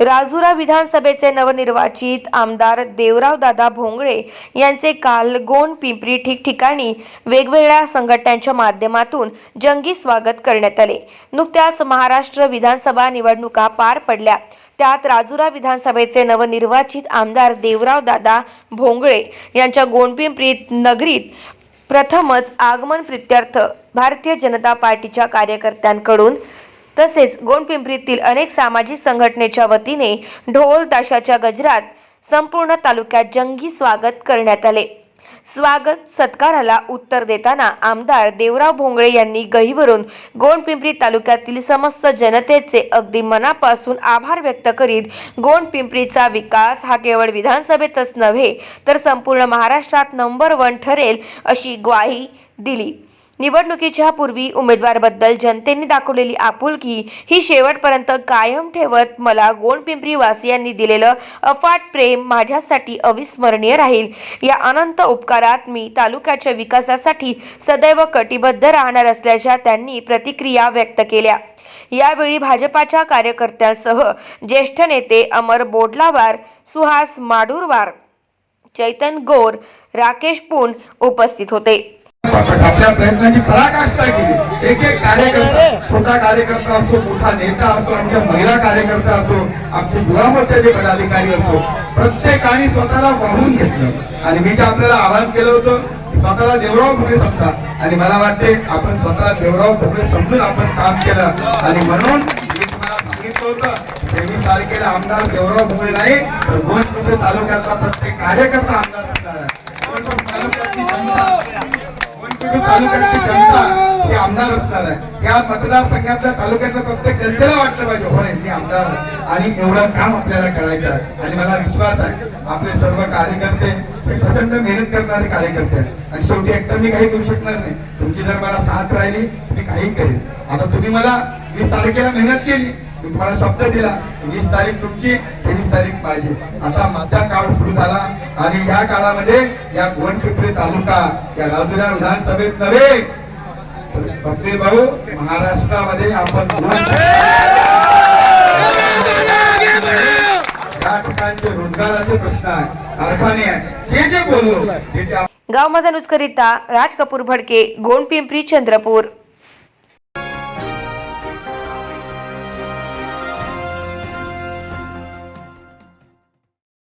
राजुरा विधानसभेचे नवनिर्वाचित आमदार देवराव दादा भोंगळे यांचे काल गोंड पिंपरी ठिकठिकाणी वेगवेगळ्या संघटनांच्या माध्यमातून जंगी स्वागत करण्यात आले. नुकत्याच महाराष्ट्र विधानसभा निवडणुका पार पडल्या. त्यात राजुरा विधानसभेचे नवनिर्वाचित आमदार देवराव दादा भोंगळे यांच्या गोंडपिंपरीत नगरीत प्रथमच आगमन प्रित्यर्थ भारतीय जनता पार्टीच्या कार्यकर्त्यांकडून तसेच गोंडपिंपरीतील अनेक सामाजिक संघटनेच्या वतीने ढोल ताशाच्या गजरात संपूर्ण तालुक्यात जंगी स्वागत करण्यात आले. स्वागत सत्काराला उत्तर देताना आमदार देवराव भोंगळे यांनी गहीवरून गोंडपिंपरी तालुक्यातील समस्त जनतेचे अगदी मनापासून आभार व्यक्त करीत गोंडपिंपरीचा विकास हा केवळ विधानसभेतच नव्हे तर संपूर्ण महाराष्ट्रात नंबर वन ठरेल अशी ग्वाही दिली. निवडणुकीच्या पूर्वी उमेदवारबद्दल जनतेने दाखवलेली आपुलकी ही शेवटपर्यंत कायम ठेवत मला गोंडपिंपरी वासियांनी दिलेलं अफाट प्रेम माझ्यासाठी अविस्मरणीय राहील. या अनंत उपकारात मी तालुक्याच्या विकासासाठी सदैव कटिबद्ध राहणार असल्याच्या त्यांनी प्रतिक्रिया व्यक्त केल्या. यावेळी भाजपाच्या कार्यकर्त्यांसह ज्येष्ठ नेते अमर बोडलावार सुहास माडूरवार चैतन गोर राकेश पून उपस्थित होते. आपल्या प्रयत्नाची पराकाष्ठा केली. एक एक कार्यकर्ता छोटा कार्यकर्ता असो मोठा नेता असो आमच्या महिला कार्यकर्ता असो आमचे युवा मोर्चाचे पदाधिकारी असो प्रत्येकाने स्वतःला वाहून घेतलं. आणि मी ते आपल्याला आवाहन केलं होतं स्वतःला देवराव फुले समजा. आणि मला वाटते आपण स्वतःला देवराव फुले समजून आपण काम केलं. आणि म्हणून मी तुम्हाला सांगितलं होतं तेवीस तारखेला आमदार देवराव फुले नाही तर गोंडपिंपरी तालुक्याचा प्रत्येक कार्यकर्ता आमदार तालुक्याची जनता आमदार असणार आहे. या मतदारसंघातल्या तालुक्यातल्या प्रत्येक जनतेला वाटलं पाहिजे होय मी आमदार आहे. आणि एवढं काम आपल्याला करायचं आहे. आणि मला विश्वास आहे आपले सर्व कार्यकर्ते हे प्रचंड मेहनत करणारे कार्यकर्ते आहेत. आणि शेवटी एकटा मी काही करू शकणार नाही. तुमची जर मला साथ राहिली मी काही करेन. आता तुम्ही मला वीस तारखेला मेहनत केली तुम्ही मला शब्द दिला वीस तारीख तुमची तेवीस तारीख माझी. आता माझा काळ सुरू झाला. आणि या काळामध्ये या गोवनपिंपरी तालुका या राजुरा विधानसभेत नव्हे. फकीर भाऊ महाराष्ट्रामध्ये आपण या ठिकाणचे रोजगाराचे प्रश्न कारखाने जे जे ते गाव माझा न्यूजकरिता राज कपूर भडके गोंडपिंपरी चंद्रपूर.